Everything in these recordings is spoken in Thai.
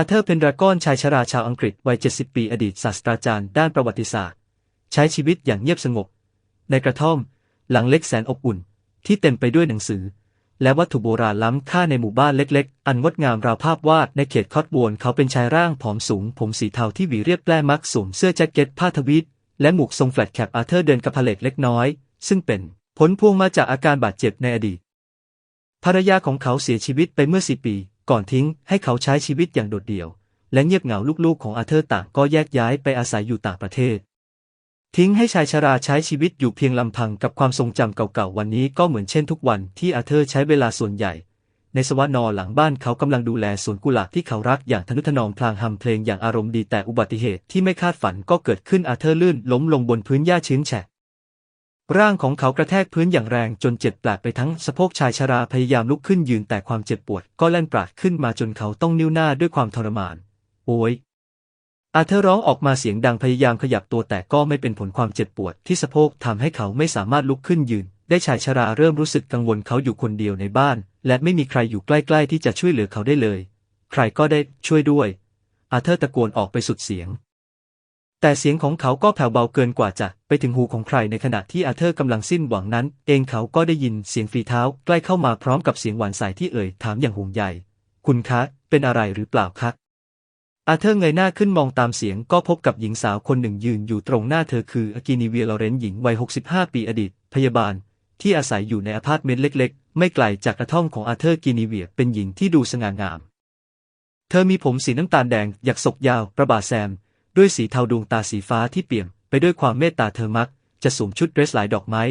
อาเธอร์เพนดราก้อนชายชราชาวอังกฤษวัย 70 ปีอดีตศาสตราจารย์ด้านประวัติศาสตร์ ใช้ชีวิตอย่างเงียบสงบ ในกระท่อม หลังเล็กแสนอบอุ่น ที่เต็มไปด้วยหนังสือ และวัตถุโบราณล้ำค่าในหมู่บ้านเล็กๆ อันงดงามราวภาพวาดในเขตคอตบวนเขาเป็นชายร่างผอมสูง ผมสีเทาที่หวีเรียบแปร่มักสวมเสื้อแจ็คเก็ตผ้าทวีตและหมวกทรงแฟลตแคปอาเธอร์เดินกับพลตเล็กน้อย ซึ่งเป็นผลพวงมาจากอาการบาดเจ็บในอดีตภรรยาของเขาเสียชีวิตไปเมื่อสี่ปี ก่อนทิ้งให้เขาใช้ชีวิตอย่างโดดเดี่ยว และเงียบเหงาลูกๆของอาเธอร์ต่างก็แยกย้ายไปอาศัยอยู่ต่างประเทศ ทิ้งให้ชายชราใช้ชีวิตอยู่เพียงลำพังกับความทรงจำเก่าๆวันนี้ก็เหมือนเช่นทุกวันที่อาเธอร์ใช้เวลาส่วนใหญ่ ในสวานอหลังบ้านเขากำลังดูแลสวนกุหลาบที่เขารักอย่างทนุถนอมพลางฮัมเพลงอย่างอารมณ์ดีแต่อุบัติเหตุที่ไม่คาดฝันก็เกิดขึ้นอาเธอร์ลื่นล้มลงบนพื้นหญ้าชื้นแฉะ ร่างของเขากระแทกพื้นอย่างแรงจนเจ็บแปลกไปทั้งสะโพกชายชราพยายามลุกขึ้นยืนแต่ความเจ็บปวดก็แล่นปราดขึ้นมาจนเขาต้องนิ้วหน้าด้วยความทรมาน โอยอาเธอร์ร้องออกมาเสียงดังพยายามขยับตัวแต่ก็ไม่เป็นผลความเจ็บปวดที่สะโพกทำให้เขาไม่สามารถลุกขึ้นยืน ได้ชายชราเริ่มรู้สึกกังวลเขาอยู่คนเดียวในบ้าน และไม่มีใครอยู่ใกล้ๆที่จะช่วยเหลือเขาได้เลย ใครก็ได้ช่วยด้วย อาเธอร์ตะโกนออกไปสุดเสียง แต่เสียงของเขาก็แผ่วเบาเกินกว่าจะไปถึงหูของใครในขณะที่อาเธอร์กำลังสิ้นหวังนั้น เองเขาก็ได้ยินเสียงฝีเท้าใกล้เข้ามาพร้อมกับเสียงหวานใสที่เอ่ยถามอย่างห่วงใยคุณคะ เป็นอะไรหรือเปล่าคะอาเธอร์เงยหน้าขึ้นมองตามเสียงก็พบกับหญิงสาวคนหนึ่งยืนอยู่ตรงหน้าเธอคืออากินีเวียลอเรนหญิงวัย 65 ปีอดีต พยาบาล ที่อาศัยอยู่ในอพาร์ตเมนต์เล็ก ๆ ไม่ไกลจากกระท่อมของอาเธอร์กินีเวียเป็นหญิงที่ดูสง่างาม เธอมีผมสีน้ำตาลแดงหยักศกยาว ประบาแซม ด้วยสีเทาดวงตาสีฟ้าที่เปี่ยมไปด้วยความเมตตาเธอมัก จะสวมชุดเดรสลายดอกไม้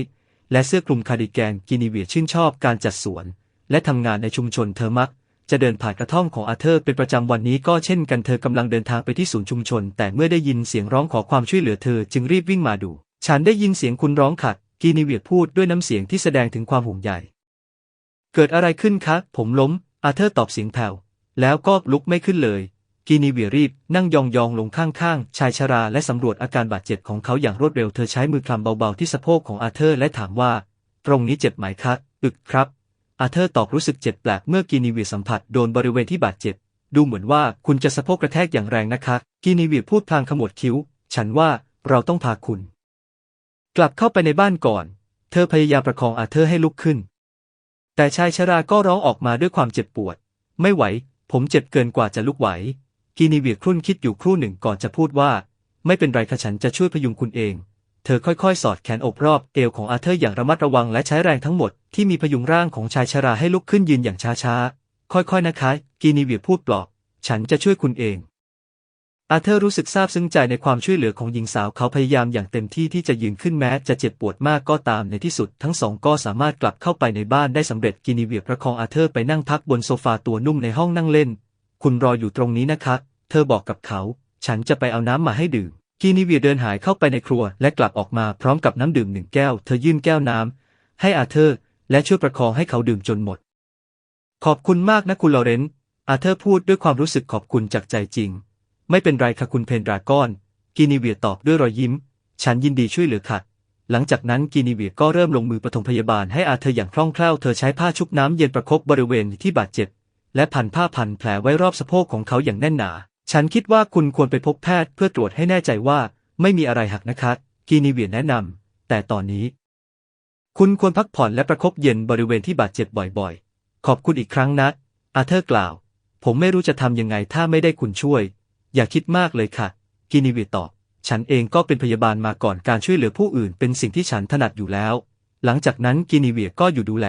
และเสื้อคลุมคาร์ดิแกนกินีเวียชื่นชอบการจัดสวน และทำงานในชุมชนเธอมัก จะเดินผ่านกระท่อมของอาเธอร์เป็นประจำวันนี้ก็เช่นกันเธอกำลังเดินทางไปที่ศูนย์ชุมชน แต่เมื่อได้ยินเสียงร้องขอความช่วยเหลือเธอจึงรีบวิ่งมาดู ฉันได้ยินเสียงคุณร้องขัดกีนิเวียพูดด้วยน้ำเสียงที่แสดงถึงความห่วงใยเกิดอะไรขึ้นคะ ผมล้มอาเธอร์ตอบเสียงแผ่วแล้วก็ลุกไม่ขึ้นเลย กีนีเวียรีบนั่งยองๆลงข้างๆ ชายชราและสำรวจอาการบาดเจ็บของเขาอย่างรวดเร็วเธอใช้มือคลำเบาๆที่สะโพกของอาเธอร์และถามว่า ตรงนี้เจ็บไหมคะอึกครับ อาเธอร์ตอบรู้สึกเจ็บแปลกเมื่อกีนีเวียสัมผัสโดนบริเวณที่บาดเจ็บ ดูเหมือนว่าคุณจะสะโพกกระแทกอย่างแรงนะคะกีนีเวียพูดพลางขมวดคิ้ว ฉันว่าเราต้องพาคุณ กลับเข้าไปในบ้านก่อน เธอพยายามประคองอาเธอร์ให้ลุกขึ้น แต่ชายชราก็ร้องออกมาด้วยความเจ็บปวด ไม่ไหว ผมเจ็บเกินกว่าจะลุกไหว กีนีเวียครุ่นคิดอยู่ครู่หนึ่งก่อนจะพูดว่า ไม่เป็นไรค่ะฉันจะช่วยพยุงคุณเอง เธอค่อยๆ สอดแขนอบรอบเอวของอาเธอร์อย่างระมัดระวังและใช้แรงทั้งหมดที่มีพยุงร่างของชายชราให้ลุกขึ้นยืนอย่างช้าๆ ค่อยๆ นะคะ กีนีเวียพูดปลอบ ฉันจะช่วยคุณเอง อาเธอร์รู้สึกซาบซึ้งใจในความช่วยเหลือของหญิงสาวเขาพยายามอย่างเต็มที่ที่จะยืนขึ้นแม้จะเจ็บปวดมากก็ตามในที่สุด ทั้งสองก็สามารถกลับเข้าไปในบ้านได้สำเร็จกินีเวียประคองอาเธอร์ไปนั่งพักบนโซฟาตัวนุ่มในห้องนั่งเล่น คุณรออยู่ตรงนี้นะคะ เธอบอกกับเขา ฉันจะไปเอาน้ำมาให้ดื่มกินีเวียเดินหายเข้าไปในครัวและกลับออกมาพร้อมกับน้ำดื่มหนึ่งแก้ว เธอยื่นแก้วน้ำให้อาเธอร์ และช่วยประคองให้เขาดื่มจนหมด ขอบคุณมากนะคุณลอเรนซ์ อาเธอร์พูดด้วยความรู้สึกขอบคุณจากใจจริง ไม่เป็นไรค่ะคุณเพนดราก้อนกินีเวียตอบด้วยรอยยิ้ม ฉันยินดีช่วยเหลือค่ะหลังจากนั้นกินีเวียก็เริ่มลงมือปฐมพยาบาลให้อาเธอร์อย่างคล่องแคล่ว เธอใช้ผ้าชุบน้ำเย็นประคบบริเวณที่บาดเจ็บ และพันผ้าพันแผลไว้รอบสะโพกของเขาอย่างแน่นหนา ฉันคิดว่าคุณควรไปพบแพทย์เพื่อตรวจให้แน่ใจว่า ไม่มีอะไรหักนะคะกินีเวียแนะนำ แต่ตอนนี้ คุณควรพักผ่อนและประคบเย็นบริเวณที่บาดเจ็บบ่อยๆ ขอบคุณอีกครั้งนะ อาเธอร์กล่าว ผมไม่รู้จะทำยังไงถ้าไม่ได้คุณช่วย อย่าคิดมากเลยค่ะ กินีเวียตอบ ฉันเองก็เป็นพยาบาลมาก่อนการช่วยเหลือผู้อื่นเป็นสิ่งที่ฉันถนัดอยู่แล้ว หลังจากนั้นกินีเวียก็อยู่ดูแล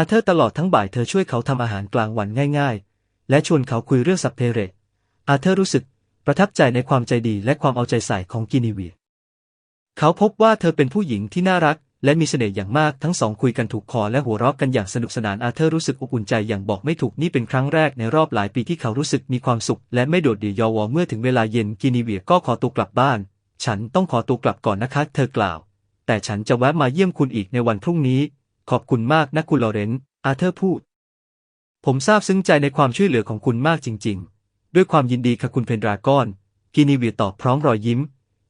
อาเธอร์ตลอดทั้งบ่ายเธอช่วยเขาทำอาหารกลางวันง่าย ๆ และชวนเขาคุยเรื่องสัพเพเรตอาเธอร์รู้สึกประทับใจในความใจดีและความเอาใจใส่ของกินีเวีย เขาพบว่าเธอเป็นผู้หญิงที่น่ารัก และมีเสน่ห์อย่างมากทั้งสองคุยกันถูกคอและหัวเราะกันอย่างสนุกสนานอาเธอร์รู้สึกอบอุ่นใจอย่างบอกไม่ถูกนี่เป็นครั้งแรกในรอบหลายปีที่เขารู้สึกมีความสุข และไม่โดดเดี่ยวยอวอเมื่อถึงเวลาเย็นกินีเวียก็ขอตัวกลับบ้าน ฉันต้องขอตัวกลับก่อนนะคะ เธอกล่าว แต่ฉันจะแวะมาเยี่ยมคุณอีกในวันพรุ่งนี้ ขอบคุณมากนะคุณลอเรนซ์อาเธอร์พูด ผมซาบซึ้งใจในความช่วยเหลือของคุณมากจริง ๆ ด้วยความยินดีค่ะคุณเพนดรากอน กินีวีตอบพร้อมรอยยิ้ม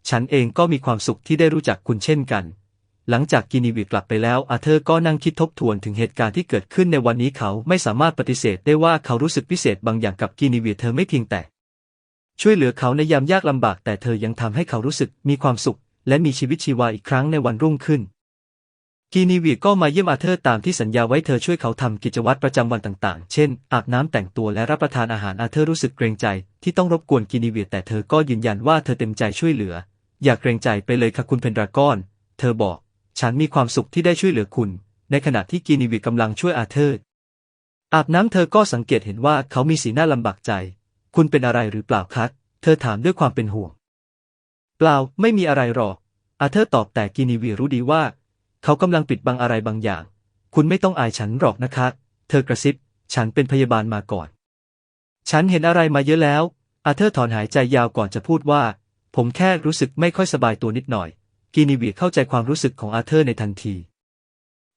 ฉันเองก็มีความสุขที่ได้รู้จักคุณเช่นกัน หลังจากกินิวีกลับไปแล้วอาเธอร์ก็นั่งคิดทบทวนถึงเหตุการณ์ที่เกิดขึ้นในวันนี้เขาไม่สามารถปฏิเสธได้ว่าเขารู้สึกพิเศษบางอย่างกับกินิวีเธอไม่เพียงแต่ ช่วยเหลือเขาในยามยากลำบาก แต่เธอยังทำให้เขารู้สึกมีความสุข และมีชีวิตชีวาอีกครั้งในวันรุ่งขึ้น กีนีวีก็มาเยี่ยมอาเธอร์ตามที่สัญญาไว้เธอช่วยเขาทำกิจวัตรประจำวันต่างๆ เช่น อาบน้ำแต่งตัวและรับประทานอาหารอาเธอร์รู้สึกเกรงใจ ที่ต้องรบกวนกีนีวีแต่เธอก็ยืนยันว่าเธอเต็มใจช่วยเหลือ อย่าเกรงใจไปเลยค่ะคุณเพนดรากอน เธอบอก ฉันมีความสุขที่ได้ช่วยเหลือคุณ ในขณะที่กีนีวีกำลังช่วยอาเธอร์ อาบน้ำเธอก็สังเกตเห็นว่าเขามีสีหน้าลำบากใจ คุณเป็นอะไรหรือเปล่าคะเธอถามด้วยความเป็นห่วง เปล่าไม่มีอะไรหรอกอาเธอร์ตอบแต่กีนีวีรู้ดีว่า เขากำลังปิดบังอะไรบางอย่าง คุณไม่ต้องอายฉันหรอกนะคะ เธอกระซิบ ฉันเป็นพยาบาลมาก่อน ฉันเห็นอะไรมาเยอะแล้ว อาเธอร์ถอนหายใจยาวก่อนจะพูดว่า ผมแค่รู้สึกไม่ค่อยสบายตัวนิดหน่อยกีนีวีเข้าใจความรู้สึกของอาเธอร์ในทันที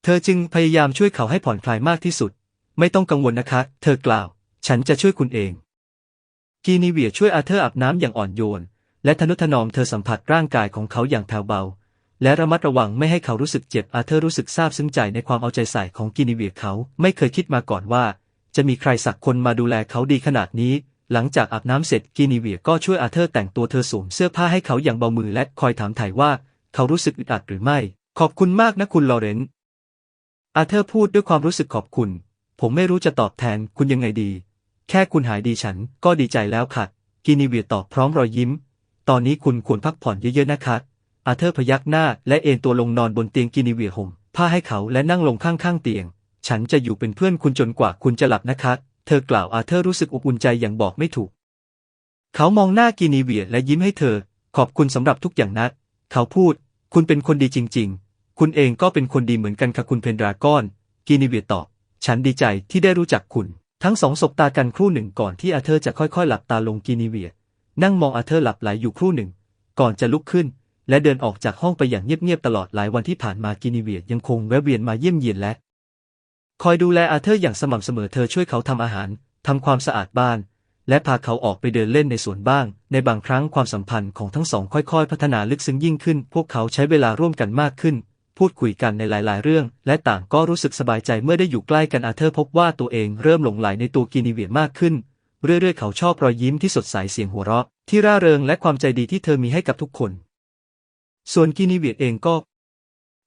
เธอจึงพยายามช่วยเขาให้ผ่อนคลายมากที่สุด ไม่ต้องกังวลนะคะ เธอกล่าว ฉันจะช่วยคุณเองกีนีเวียช่วยอาเธอร์อาบน้ำอย่างอ่อนโยน และทนุถนอมเธอสัมผัสร่างกายของเขาอย่างแผ่วเบา และระมัดระวังไม่ให้เขารู้สึกเจ็บอาเธอร์รู้สึกซาบซึ้งใจในความเอาใจใส่ของกีนีเวียเขาไม่เคยคิดมาก่อนว่า จะมีใครสักคนมาดูแลเขาดีขนาดนี้ หลังจากอาบน้ำเสร็จกีนีเวียก็ช่วยอาเธอร์แต่งตัวเธอสวมเสื้อผ้าให้เขาอย่างเบามือและคอยถามถ่ายว่า เขารู้สึกอึดอัดหรือไม่ ขอบคุณมากนะคุณลอเรนซ์อาเธอร์พูดด้วยความรู้สึกขอบคุณ ผมไม่รู้จะตอบแทนคุณยังไงดี แค่คุณหายดีฉันก็ดีใจแล้วค่ะกินีเวียตอบพร้อมรอยยิ้ม ตอนนี้คุณควรพักผ่อนเยอะๆนะคะ อาเธอร์พยักหน้าและเอนตัวลงนอนบนเตียงกินีเวียห่มผ้าให้เขาและนั่งลงข้างๆเตียง ฉันจะอยู่เป็นเพื่อนคุณจนกว่าคุณจะหลับนะคะ เธอกล่าวอาเธอร์รู้สึกอบอุ่นใจอย่างบอกไม่ถูก เขามองหน้ากินีเวียและยิ้มให้เธอ ขอบคุณสำหรับทุกอย่างนะเขาพูด คุณเป็นคนดีจริง ๆ คุณเองก็เป็นคนดีเหมือนกันค่ะคุณเพนดรากอน กินีเวียตอบ ฉันดีใจที่ได้รู้จักคุณ ทั้งสองสบตากันครู่หนึ่งก่อนที่อาเธอร์จะค่อยๆ หลับตาลงกินีเวีย นั่งมองอาเธอร์หลับไหลอยู่ครู่หนึ่ง ก่อนจะลุกขึ้น และเดินออกจากห้องไปอย่างเงียบๆตลอดหลายวันที่ผ่านมากินีเวียยังคงแวะเวียนมาเยี่ยมเยียนและ คอยดูแลอาเธอร์อย่างสม่ำเสมอเธอช่วยเขาทำอาหารทำความสะอาดบ้าน และพาเขาออกไปเดินเล่นในสวนบ้าง ในบางครั้งความสัมพันธ์ของทั้งสองค่อยๆ พัฒนาลึกซึ้งยิ่งขึ้น พวกเขาใช้เวลาร่วมกันมากขึ้น พูดคุยกันในหลาย ๆ เรื่อง และต่างก็รู้สึกสบายใจเมื่อได้อยู่ใกล้กันอาเธอร์พบว่าตัวเองเริ่มหลงไหลในตัวกินีเวียมากขึ้นเรื่อยๆ เขาชอบรอยยิ้มที่สดใสเสียงหัวเราะ ที่ร่าเริงและความใจดีที่เธอมีให้กับทุกคน ส่วนกินีเวียเองก็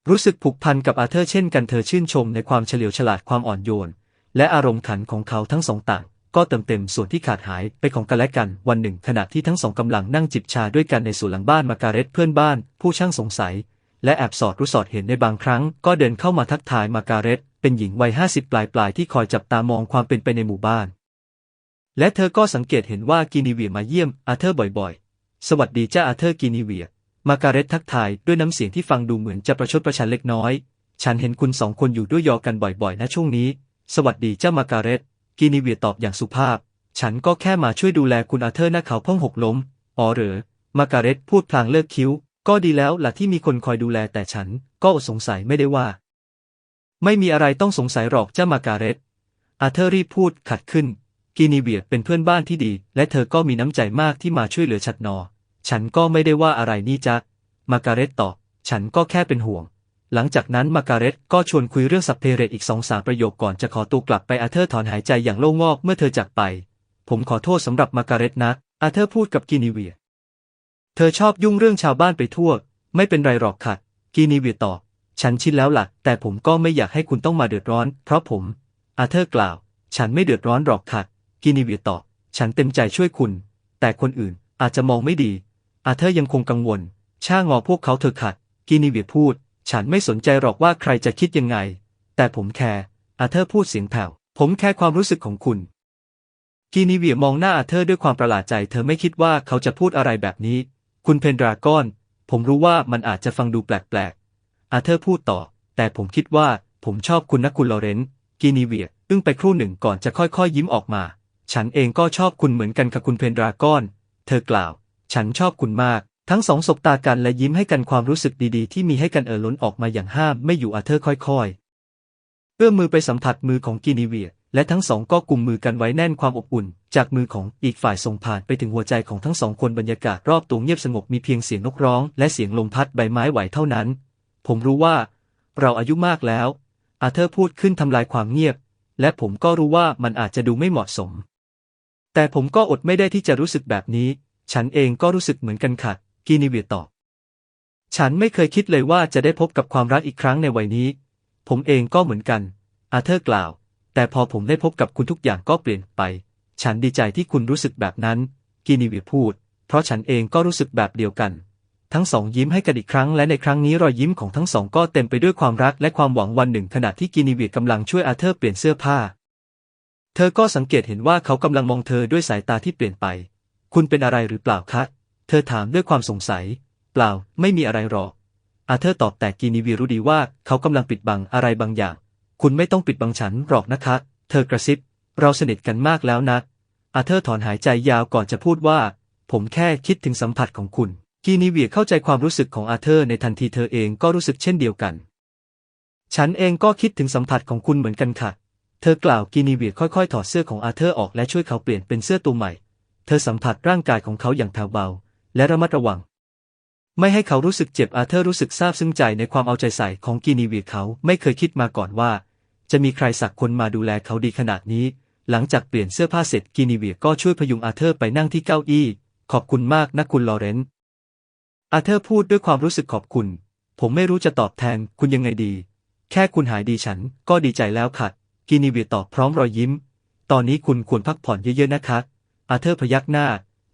รู้สึกผูกพันกับอาเธอร์เช่นกันเธอชื่นชมในความเฉลียวฉลาดความอ่อนโยน และอารมณ์ขันของเขาทั้งสองต่าง ก็เติมเต็มส่วนที่ขาดหายไปของกันและกันวันหนึ่ง ขณะที่ทั้งสองกำลังนั่งจิบชาด้วยกันในสวนหลังบ้านมาการเร็ตเพื่อนบ้าน ผู้ช่างสงสัย และแอบสอดรู้สอดเห็นในบางครั้ง ก็เดินเข้ามาทักทายมาการเร็ตเป็นหญิงวัยห้าสิบปลายปลายๆที่คอยจับตามองความเป็นไปในหมู่บ้าน และเธอก็สังเกตเห็นว่ากินีเวียมาเยี่ยมอาเธอร์บ่อยๆ สวัสดีจ้าอาเธอร์กินีเวีย มาการเร็ตทักทายด้วยน้ำเสียงที่ฟังดูเหมือนจะประชดประชันเล็กน้อย ฉันเห็นคุณสองคนอยู่ด้วยยอกันบ่อยๆ นะช่วงนี้ สวัสดีเจ้ามาการเร็ตกินีเวียตอบอย่างสุภาพ ฉันก็แค่มาช่วยดูแลคุณอาเธอร์นะเขาเพิ่งหกล้ม อ๋อเหรอ มาการเร็ตพูดพลางเลิกคิ้ว ก็ดีแล้วล่ะที่มีคนคอยดูแลแต่ฉันก็สงสัยไม่ได้ว่า ไม่มีอะไรต้องสงสัยหรอกเจ้ามาการเร็ตอาเธอร์รีบพูดขัดขึ้นกีนีเวียเป็นเพื่อนบ้านที่ดี และเธอก็มีน้ำใจมากที่มาช่วยเหลือฉัดนอ ฉันก็ไม่ได้ว่าอะไรนี่จ๊ะมาการเร็ตตอบฉันก็แค่เป็นห่วง หลังจากนั้นมาการเร็ตก็ชวนคุยเรื่องสัพเพเรตอีกสองสามประโยคก่อนจะขอตัวกลับไปอาเธอร์ถอนหายใจอย่างโล่งอกเมื่อเธอจากไป ผมขอโทษสำหรับมาการเร็ตนะ อาเธอร์พูดกับกีนีเวีย เธอชอบยุ่งเรื่องชาวบ้านไปทั่ว ไม่เป็นไรหรอกค่ะกีนีเวียตอบฉันชินแล้วล่ะ แต่ผมก็ไม่อยากให้คุณต้องมาเดือดร้อน เพราะผม อาเธอร์กล่าว ฉันไม่เดือดร้อนหรอกค่ะ กินีเวียตอบ ฉันเต็มใจช่วยคุณ แต่คนอื่นอาจจะมองไม่ดี อาเธอร์ยังคงกังวล ช่างอพวกเขาเธอขัด กินีเวียพูด ฉันไม่สนใจหรอกว่าใครจะคิดยังไง แต่ผมแคร์ อาเธอร์พูดเสียงแผ่ว ผมแค่ความรู้สึกของคุณ กินีเวียมองหน้าอาเธอร์ด้วยความประหลาดใจ เธอไม่คิดว่าเขาจะพูดอะไรแบบนี้ คุณเพนดรากอน ผมรู้ว่ามันอาจจะฟังดูแปลกๆ อาเธอร์พูดต่อ แต่ผมคิดว่าผมชอบคุณนะคุณลอเรนซ์ กินีเวียอึ้งไปครู่หนึ่งก่อนจะค่อยๆ ยิ้มออกมา ฉันเองก็ชอบคุณเหมือนกันกับคุณเพนดรากอน เธอกล่าว ฉันชอบคุณมาก ทั้งสองสบตากันและยิ้มให้กันความรู้สึกดีๆ ที่มีให้กันเอ่อล้นออกมาอย่างห้ามไม่อยู่อาเธอร์ค่อยๆ เอื้อมมือไปสัมผัสมือของกินีเวีย และทั้งสองก็กุมมือกันไว้แน่นความอบอุ่น จากมือของอีกฝ่ายส่งผ่านไปถึงหัวใจของทั้งสองคนบรรยากาศรอบตัวเงียบสงบมีเพียงเสียงนกร้อง และเสียงลมพัดใบไม้ไหวเท่านั้น ผมรู้ว่า เราอายุมากแล้ว อาเธอร์พูดขึ้นทำลายความเงียบ และผมก็รู้ว่ามันอาจจะดูไม่เหมาะสม แต่ผมก็อดไม่ได้ที่จะรู้สึกแบบนี้ ฉันเองก็รู้สึกเหมือนกันค่ะกีนิเวียตอบ ฉันไม่เคยคิดเลยว่าจะได้พบกับความรักอีกครั้งในวัยนี้ ผมเองก็เหมือนกัน อาเธอร์กล่าว แต่พอผมได้พบกับคุณทุกอย่างก็เปลี่ยนไป ฉันดีใจที่คุณรู้สึกแบบนั้นกีนิเวียพูด เพราะฉันเองก็รู้สึกแบบเดียวกัน ทั้งสองยิ้มให้กันอีกครั้ง และในครั้งนี้รอยยิ้มของทั้งสองก็เต็มไปด้วยความรักและความหวังวันหนึ่งขณะที่กินิเวียกำลังช่วยอาเธอร์เปลี่ยนเสื้อผ้า เธอก็สังเกตเห็นว่าเขากำลังมองเธอด้วยสายตาที่เปลี่ยนไป คุณเป็นอะไรหรือเปล่าคะ เธอถามด้วยความสงสัย เปล่า ไม่มีอะไรหรอก อาเธอร์ตอบแต่กินิวีรู้ดีว่าเขากำลังปิดบังอะไรบางอย่าง คุณไม่ต้องปิดบังฉันหรอกนะคะ เธอกระซิบ เราสนิทกันมากแล้วนะ อาเธอร์ถอนหายใจยาวก่อนจะพูดว่า ผมแค่คิดถึงสัมผัสของคุณกีนิเวียเข้าใจความรู้สึกของอาเธอร์ในทันทีเธอเองก็รู้สึกเช่นเดียวกัน ฉันเองก็คิดถึงสัมผัสของคุณเหมือนกันค่ะ เธอกล่าวกีนิเวียค่อยๆ ถอดเสื้อของอาเธอร์ออกและช่วยเขาเปลี่ยนเป็นเสื้อตัวใหม่ เธอสัมผัสร่างกายของเขาอย่างแผ่วเบา และระมัดระวัง ไม่ให้เขารู้สึกเจ็บอาเธอร์รู้สึกซาบซึ้งใจในความเอาใจใส่ของกีนิเวียเขาไม่เคยคิดมาก่อนว่า จะมีใครสักคนมาดูแลเขาดีขนาดนี้ หลังจากเปลี่ยนเสื้อผ้าเสร็จกีนิเวียก็ช่วยพยุงอาเธอร์ไปนั่งที่เก้าอี้ ขอบคุณมากนะคุณลอเรนซ์อาเธอร์พูดด้วยความรู้สึกขอบคุณ ผมไม่รู้จะตอบแทนคุณยังไงดี แค่คุณหายดีฉันก็ดีใจแล้วค่ะกีนิเวียตอบพร้อมรอยยิ้ม ตอนนี้คุณควรพักผ่อนเยอะๆนะคะ อาเธอร์พยักหน้า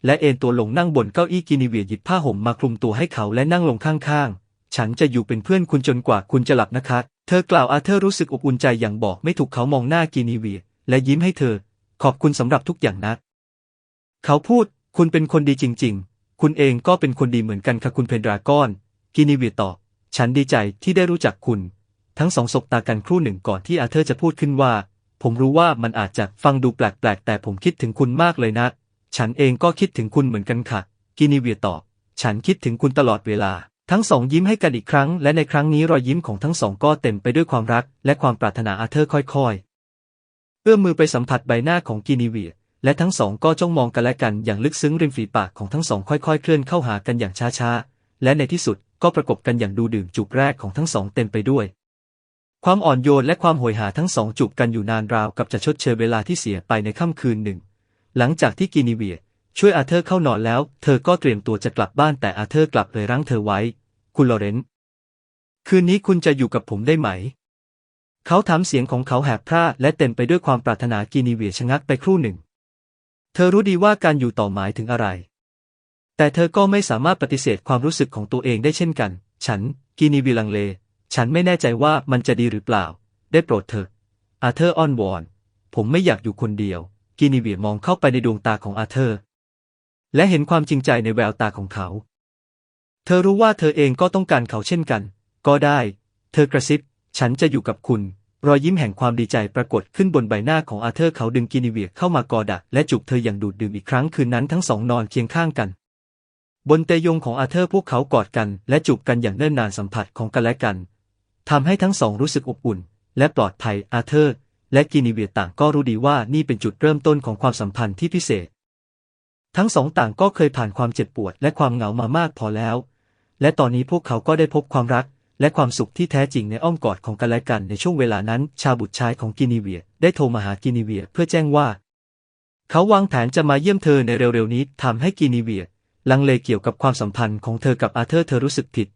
และเอนตัวลงนั่งบนเก้าอี้กินิเวียหยิบผ้าห่มมาคลุมตัวให้เขาและนั่งลงข้างๆ ฉันจะอยู่เป็นเพื่อนคุณจนกว่าคุณจะหลับนะคะ เธอกล่าวอาเธอร์รู้สึกอบอุ่นใจอย่างบอกไม่ถูกเขามองหน้ากินิเวียและยิ้มให้เธอ ขอบคุณสำหรับทุกอย่างนะเขาพูด คุณเป็นคนดีจริง ๆ คุณเองก็เป็นคนดีเหมือนกันค่ะคุณเพนดรากอน กินิเวียตอบ ฉันดีใจที่ได้รู้จักคุณ ทั้งสองสบตากันครู่หนึ่งก่อนที่อาเธอร์จะพูดขึ้นว่า ผมรู้ว่ามันอาจจะฟังดูแปลกๆ แต่ผมคิดถึงคุณมากเลยนะ ฉันเองก็คิดถึงคุณเหมือนกันค่ะ กินิเวียตอบ ฉันคิดถึงคุณตลอดเวลา ทั้งสองยิ้มให้กันอีกครั้ง และในครั้งนี้รอยยิ้มของทั้งสองก็เต็มไปด้วยความรัก และความปรารถนาอาเธอร์ค่อยๆ เอื้อมมือไปสัมผัสใบหน้าของกินิเวีย และทั้งสองก็จ้องมองกันและกันอย่างลึกซึ้งริมฝีปากของทั้งสองค่อยๆ เคลื่อนเข้าหากันอย่างช้าๆ และในที่สุดก็ประกบกันอย่างดูดื่มจูบแรกของทั้งสองเต็มไปด้วย ความอ่อนโยนและความโหยหาทั้งสองจูบกันอยู่นานราวกับจะชดเชยเวลาที่เสียไปในค่ำคืนหนึ่ง หลังจากที่กินิเวียช่วยอาเธอร์เข้านอนแล้ว เธอก็เตรียมตัวจะกลับบ้านแต่อาเธอร์กลับเลยรั้งเธอไว้ คุณลอเรนซ์คืนนี้คุณจะอยู่กับผมได้ไหม เขาถามเสียงของเขาแหบพร่าและเต็มไปด้วยความปรารถนากินิเวียชะงักไปครู่หนึ่ง เธอรู้ดีว่าการอยู่ต่อหมายถึงอะไร แต่เธอก็ไม่สามารถปฏิเสธความรู้สึกของตัวเองได้เช่นกัน ฉัน กินิเวียลังเล ฉันไม่แน่ใจว่ามันจะดีหรือเปล่า ได้โปรดเถอะ อาเธอร์อ้อนวอน ผมไม่อยากอยู่คนเดียว กินิเวียมองเข้าไปในดวงตาของอาเธอร์ และเห็นความจริงใจในแววตาของเขา เธอรู้ว่าเธอเองก็ต้องการเขาเช่นกัน ก็ได้ เธอกระซิบ ฉันจะอยู่กับคุณ รอยยิ้มแห่งความดีใจปรากฏขึ้นบนใบหน้าของอาเธอร์เขาดึงกินิเวียเข้ามากอดักและจูบเธออย่างดูดดื่มอีกครั้งคืนนั้นทั้งสองนอนเคียงข้างกันบนเตยงของอาเธอร์พวกเขากอดกันและจูบกันอย่างเนิ่นนานสัมผัสของกันและกัน ทำให้ทั้งสองรู้สึกอบอุ่น และปลอดภัยอาเธอร์ และกินิเวียต่างก็รู้ดีว่านี่เป็นจุดเริ่มต้นของความสัมพันธ์ที่พิเศษ ทั้งสองต่างก็เคยผ่านความเจ็บปวดและความเหงามามากพอแล้ว และตอนนี้พวกเขาก็ได้พบความรักและความสุขที่แท้จริงในอ้อมกอดของกันและกันในช่วงเวลานั้น ชาบุตรชายของกินิเวียได้โทรมาหากินิเวียเพื่อแจ้งว่า เขาวางแผนจะมาเยี่ยมเธอในเร็วๆนี้ทำให้กินิเวียลังเลเกี่ยวกับความสัมพันธ์ของเธอกับอาเธอร์เธอรู้สึกผิด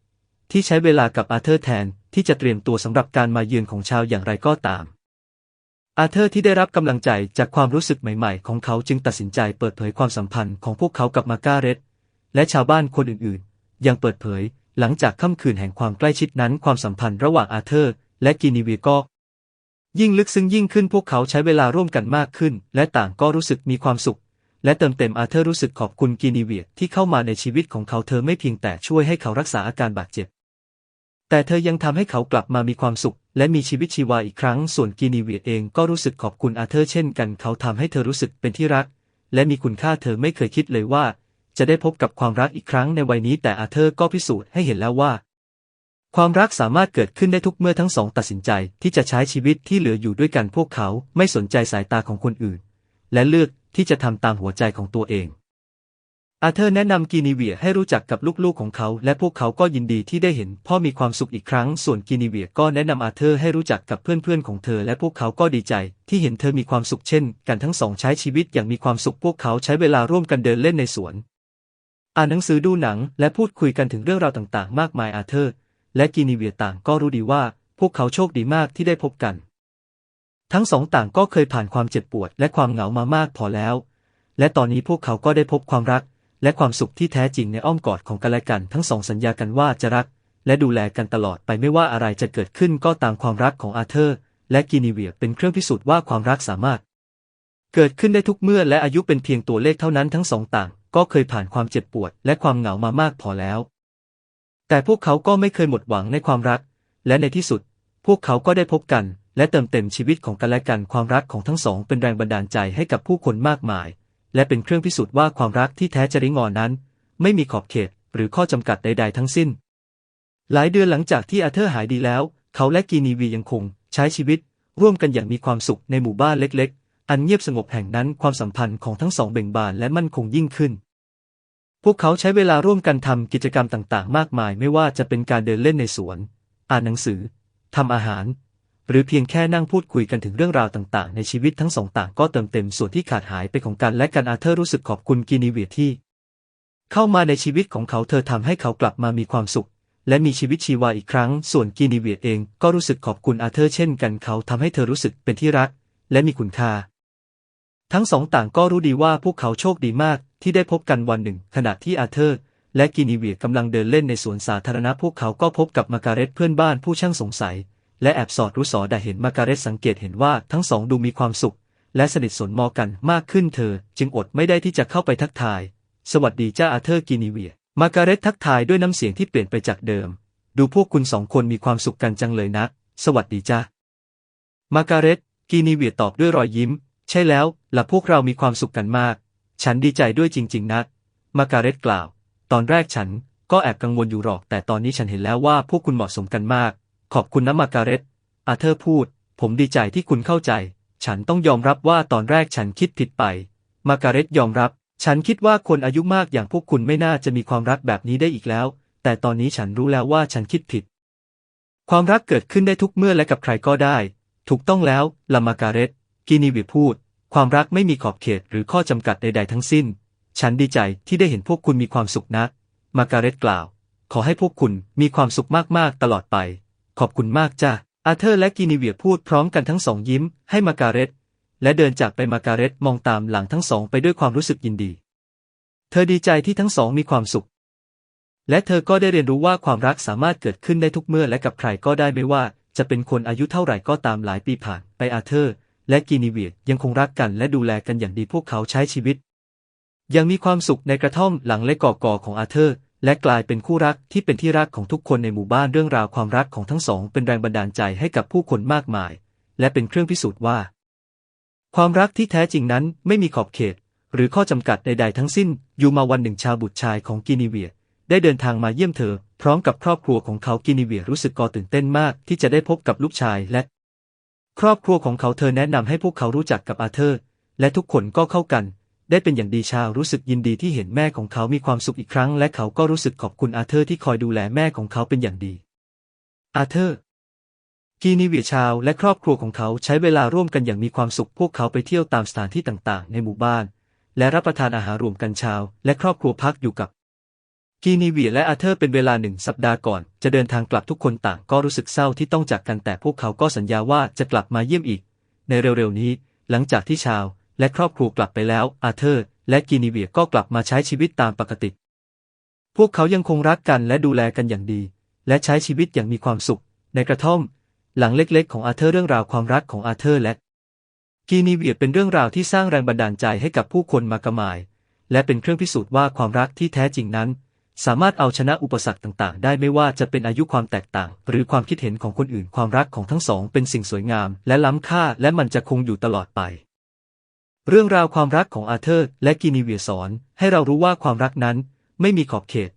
ที่ใช้เวลากับอาเธอร์แทนที่จะเตรียมตัวสำหรับการมาเยือนของชาวอย่างไรก็ตาม อาเธอร์ที่ได้รับกำลังใจจากความรู้สึกใหม่ๆ ของเขาจึงตัดสินใจเปิดเผยความสัมพันธ์ของพวกเขากับมาการเร็ตและชาวบ้านคนอื่นๆ ยังเปิดเผย หลังจากค่ำคืนแห่งความใกล้ชิดนั้นความสัมพันธ์ระหว่างอาเธอร์ และกินิเวียก็ยิ่งลึกซึ้งยิ่งขึ้นพวกเขาใช้เวลาร่วมกันมากขึ้น และต่างก็รู้สึกมีความสุข และเติมเต็มอาเธอร์รู้สึกขอบคุณกินิเวียที่เข้ามาในชีวิตของเขาเธอไม่เพียงแต่ช่วยให้เขารักษาอาการบาดเจ็บ แต่เธอยังทำให้เขากลับมามีความสุข และมีชีวิตชีวาอีกครั้ง ส่วนกินีเวียเองก็รู้สึกขอบคุณอาเธอร์เช่นกันเขาทำให้เธอรู้สึกเป็นที่รัก และมีคุณค่าเธอไม่เคยคิดเลยว่า จะได้พบกับความรักอีกครั้งในวัยนี้ แต่อาเธอร์ก็พิสูจน์ให้เห็นแล้วว่า ความรักสามารถเกิดขึ้นได้ทุกเมื่อทั้งสองตัดสินใจที่จะใช้ชีวิตที่เหลืออยู่ด้วยกันพวกเขาไม่สนใจสายตาของคนอื่น และเลือกที่จะทำตามหัวใจของตัวเอง อาเธอร์แนะนำกีนีเวียให้รู้จักกับลูกๆของเขา และพวกเขาก็ยินดีที่ได้เห็นพ่อมีความสุขอีกครั้ง ส่วนกีนีเวียก็แนะนำอาเธอร์ให้รู้จักกับเพื่อนๆของเธอ และพวกเขาก็ดีใจ ที่เห็นเธอมีความสุขเช่น กันทั้งสองใช้ชีวิตอย่างมีความสุขพวกเขาใช้เวลาร่วมกันเดินเล่นในสวน อ่านหนังสือดูหนัง และพูดคุยกันถึงเรื่องราวต่างๆ มากมายอาเธอร์ และกีนีเวียต่างก็รู้ดีว่า พวกเขาโชคดีมากที่ได้พบกัน ทั้งสองต่างก็เคยผ่านความเจ็บปวด และความเหงามามากพอแล้ว และตอนนี้พวกเขาก็ได้พบความรัก และความสุขที่แท้จริงในอ้อมกอดของกันและกันทั้งสองสัญญากันว่าจะรัก และดูแลกันตลอดไปไม่ว่าอะไรจะเกิดขึ้นก็ตามความรักของอาเธอร์ และกีนีเวียเป็นเครื่องพิสูจน์ว่าความรักสามารถ เกิดขึ้นได้ทุกเมื่อและอายุเป็นเพียงตัวเลขเท่านั้นทั้งสองต่าง ก็เคยผ่านความเจ็บปวดและความเหงามามากพอแล้ว แต่พวกเขาก็ไม่เคยหมดหวังในความรัก และในที่สุด พวกเขาก็ได้พบกัน และเติมเต็มชีวิตของกันและกันความรักของทั้งสองเป็นแรงบันดาลใจให้กับผู้คนมากมาย และเป็นเครื่องพิสูจน์ว่าความรักที่แท้จริงงอนนั้น ไม่มีขอบเขตหรือข้อจำกัดใด ๆ ทั้งสิ้น หลายเดือนหลังจากที่อาเธอร์หายดีแล้ว เขาและกีนีวียังคง ใช้ชีวิต ร่วมกันอย่างมีความสุขในหมู่บ้านเล็ก ๆ อันเงียบสงบแห่งนั้นความสัมพันธ์ของทั้งสองเบ่งบานและมั่นคงยิ่งขึ้น พวกเขาใช้เวลาร่วมกันทำกิจกรรมต่างๆ มากมาย ไม่ว่าจะเป็นการเดินเล่นในสวน อ่านหนังสือทำอาหาร หรือเพียงแค่นั่งพูดคุยกันถึงเรื่องราวต่างๆ ในชีวิตทั้งสองต่างก็เติมเต็มส่วนที่ขาดหายไปของกันและกันอาเธอร์รู้สึกขอบคุณกินีเวียที่ เข้ามาในชีวิตของเขาเธอทำให้เขากลับมามีความสุข และมีชีวิตชีวาอีกครั้ง ส่วนกินีเวียเองก็รู้สึกขอบคุณอาเธอร์เช่นกันเขาทำให้เธอรู้สึกเป็นที่รัก และมีคุณค่า ทั้งสองต่างก็รู้ดีว่าพวกเขาโชคดีมากที่ได้พบกันวันหนึ่ง ขณะที่อาเธอร์และกินีเวียกำลังเดินเล่นในสวนสาธารณะพวกเขาก็พบกับมาการเร็ตเพื่อนบ้านผู้ช่างสงสัย และแอบสอดรู้สอได้เห็นมาการเร็ตสังเกตเห็นว่าทั้งสองดูมีความสุข และสนิทสนมอกันมากขึ้นเธอ จึงอดไม่ได้ที่จะเข้าไปทักทาย สวัสดีจ้าอาเธอร์กินีเวีย มาการเร็ตทักทายด้วยน้ำเสียงที่เปลี่ยนไปจากเดิม ดูพวกคุณสองคนมีความสุขกันจังเลยนะ สวัสดีจ้ามาการเร็ตกินีเวียตอบด้วยรอยยิ้ม ใช่แล้วล่ะพวกเรามีความสุขกันมาก ฉันดีใจด้วยจริง ๆ นะ มาการเร็ตกล่าว ตอนแรกฉันก็แอบกังวลอยู่หรอก แต่ตอนนี้ฉันเห็นแล้วว่าพวกคุณเหมาะสมกันมาก ขอบคุณนะมาการเร็ตอาเธอร์พูด ผมดีใจที่คุณเข้าใจ ฉันต้องยอมรับว่าตอนแรกฉันคิดผิดไป มาการเร็ตยอมรับ ฉันคิดว่าคนอายุมากอย่างพวกคุณไม่น่าจะมีความรักแบบนี้ได้อีกแล้ว แต่ตอนนี้ฉันรู้แล้วว่าฉันคิดผิด ความรักเกิดขึ้นได้ทุกเมื่อและกับใครก็ได้ ถูกต้องแล้วลามาการเร็ตกินีวิพูด ความรักไม่มีขอบเขตหรือข้อจำกัดใด ๆ ทั้งสิ้น ฉันดีใจที่ได้เห็นพวกคุณมีความสุขนะ มาการเร็ตกล่าว ขอให้พวกคุณมีความสุขมากๆตลอดไป ขอบคุณมากจ้าอาเธอร์และกินีเวียพูดพร้อมกันทั้งสองยิ้มให้มาการเร็ตและเดินจากไปมาการเร็ตมองตามหลังทั้งสองไปด้วยความรู้สึกยินดี เธอดีใจที่ทั้งสองมีความสุข และเธอก็ได้เรียนรู้ว่าความรักสามารถเกิดขึ้นได้ทุกเมื่อและกับใครก็ได้ไม่ว่า จะเป็นคนอายุเท่าไหร่ก็ตามหลายปีผ่านไปอาเธอร์ และกินีเวียยังคงรักกันและดูแลกันอย่างดีพวกเขาใช้ชีวิต ยังมีความสุขในกระท่อมหลังเล็กก่อๆของอาเธอร์ และกลายเป็นคู่รักที่เป็นที่รักของทุกคนในหมู่บ้านเรื่องราวความรักของทั้งสอง เป็นแรงบันดาลใจให้กับผู้คนมากมาย และเป็นเครื่องพิสูจน์ว่า ความรักที่แท้จริงนั้นไม่มีขอบเขต หรือข้อจำกัดใดๆทั้งสิ้น อยู่มาวันหนึ่งชาวบุตรชายของกินีเวีย ได้เดินทางมาเยี่ยมเธอ พร้อมกับครอบครัวของเขากินีเวียรู้สึกกอตื่นเต้นมากที่จะได้พบกับลูกชายและ ครอบครัวของเขาเธอแนะนำให้พวกเขารู้จักกับอาเธอร์ และทุกคนก็เข้ากัน ได้เป็นอย่างดีชารู้สึกยินดีที่เห็นแม่ของเขามีความสุขอีกครั้ง และเขาก็รู้สึกขอบคุณอาเธอร์ที่คอยดูแลแม่ของเขาเป็นอย่างดี อาเธอร์กีนีเวียชาวและครอบครัวของเขาใช้เวลาร่วมกันอย่างมีความสุขพวกเขาไปเที่ยวตามสถานที่ต่างๆ ในหมู่บ้าน และรับประทานอาหารรวมกันชาว และครอบครัวพักอยู่กับกีนีเวียและอาเธอร์เป็นเวลาหนึ่งสัปดาห์ก่อน จะเดินทางกลับทุกคนต่างก็รู้สึกเศร้าที่ต้องจากกันแต่พวกเขาก็สัญญาว่าจะกลับมาเยี่ยมอีก ในเร็วๆนี้ หลังจากที่ชาว และครอบครัวกลับไปแล้ว อาเธอร์ และกีนีเวียก็กลับมาใช้ชีวิตตามปกติ พวกเขายังคงรักกันและดูแลกันอย่างดี และใช้ชีวิตอย่างมีความสุข ในกระท่อม หลังเล็กๆ ของอาเธอร์เรื่องราวความรักของอาเธอร์และกีนีเวียเป็นเรื่องราวที่สร้างแรงบันดาลใจให้กับผู้คนมากมาย และเป็นเครื่องพิสูจน์ว่าความรักที่แท้จริงนั้น สามารถเอาชนะอุปสรรคต่างๆ ได้ไม่ว่าจะเป็นอายุความแตกต่าง หรือความคิดเห็นของคนอื่นความรักของทั้งสองเป็นสิ่งสวยงาม และล้ำค่าและมันจะคงอยู่ตลอดไป เรื่องราวความรักของอาเธอร์ และกินีเวียสอน ให้เรารู้ว่าความรักนั้น ไม่มีขอบเขต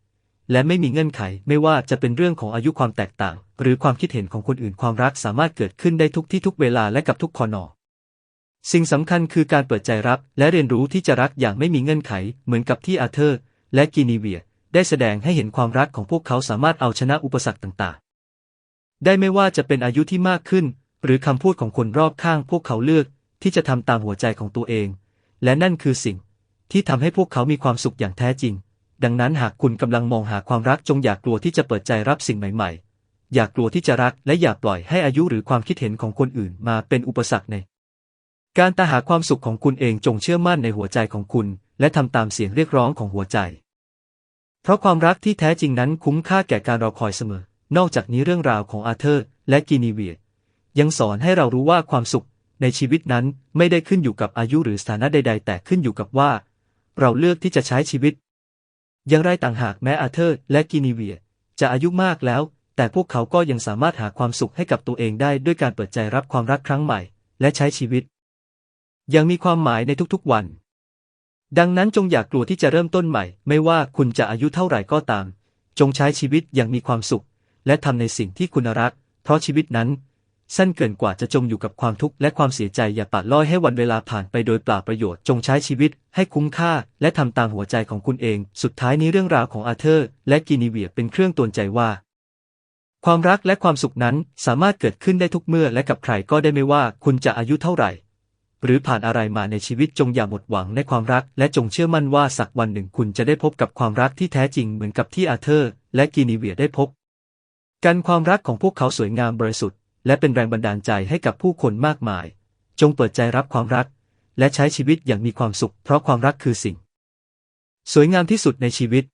และไม่มีเงื่อนไข ไม่ว่าจะเป็นเรื่องของอายุความแตกต่าง หรือความคิดเห็นของคนอื่นความรักสามารถเกิดขึ้นได้ทุกที่ทุกเวลาและกับทุกคนอสิ่งสำคัญคือการเปิดใจรับ และเรียนรู้ที่จะรักอย่างไม่มีเงื่อนไข เหมือนกับที่อาเธอร์ และกีนีเวีย ได้แสดงให้เห็นความรักของพวกเขาสามารถเอาชนะอุปสรรคต่างๆ ได้ไม่ว่าจะเป็นอายุที่มากขึ้น หรือคำพูดของคนรอบข้างพวกเขาเลือก ที่จะทำตามหัวใจของตัวเอง และนั่นคือสิ่งที่ทำให้พวกเขามีความสุขอย่างแท้จริง ดังนั้นหากคุณกำลังมองหาความรักจงอย่ากลัวที่จะเปิดใจรับสิ่งใหม่ๆ อย่ากลัวที่จะรักและอย่าปล่อยให้อายุหรือความคิดเห็นของคนอื่นมาเป็นอุปสรรคใน การตาหาความสุขของคุณเองจงเชื่อมั่นในหัวใจของคุณ และทำตามเสียงเรียกร้องของหัวใจ เพราะความรักที่แท้จริงนั้นคุ้มค่าแก่การรอคอยเสมอ นอกจากนี้เรื่องราวของอาเธอร์ และกินีเวียยังสอนให้เรารู้ว่าความสุข ในชีวิตนั้นไม่ได้ขึ้นอยู่กับอายุหรือสถานะใด ๆ แต่ขึ้นอยู่กับว่า เราเลือกที่จะใช้ชีวิต อย่างไรต่างหากแม้อาเธอร์และกินีเวีย จะอายุมากแล้ว แต่พวกเขาก็ยังสามารถหาความสุขให้กับตัวเองได้ด้วยการเปิดใจรับความรักครั้งใหม่ และใช้ชีวิต ยังมีความหมายในทุกๆวัน ดังนั้นจงอย่ากกลัวที่จะเริ่มต้นใหม่ ไม่ว่าคุณจะอายุเท่าไหร่ก็ตาม จงใช้ชีวิตอย่างมีความสุข และทำในสิ่งที่คุณรัก เพราะชีวิตนั้น สั้นเกินกว่าจะจมอยู่กับความทุกข์และความเสียใจอย่าปัดล่อยให้วันเวลาผ่านไปโดยเปล่าประโยชน์จงใช้ชีวิตให้คุ้มค่า และทำตามหัวใจของคุณเอง สุดท้ายนี้เรื่องราวของอาเธอร์ และกินีเวียเป็นเครื่องตือนใจว่า ความรักและความสุขนั้นสามารถเกิดขึ้นได้ทุกเมื่อและกับใครก็ได้ไม่ว่าคุณจะอายุเท่าไหร่ หรือผ่านอะไรมาในชีวิตจงอย่าหมดหวังในความรัก และจงเชื่อมั่นว่าสักวันหนึ่งคุณจะได้พบกับความรักที่แท้จริงเหมือนกับที่อาเธอร์ และกินีเวียได้พบกันความรักของพวกเขาสวยงามบริสุทธิ์ และเป็นแรงบันดาลใจให้กับผู้คนมากมาย จงเปิดใจรับความรัก และใช้ชีวิตอย่างมีความสุข เพราะความรักคือสิ่ง สวยงามที่สุดในชีวิต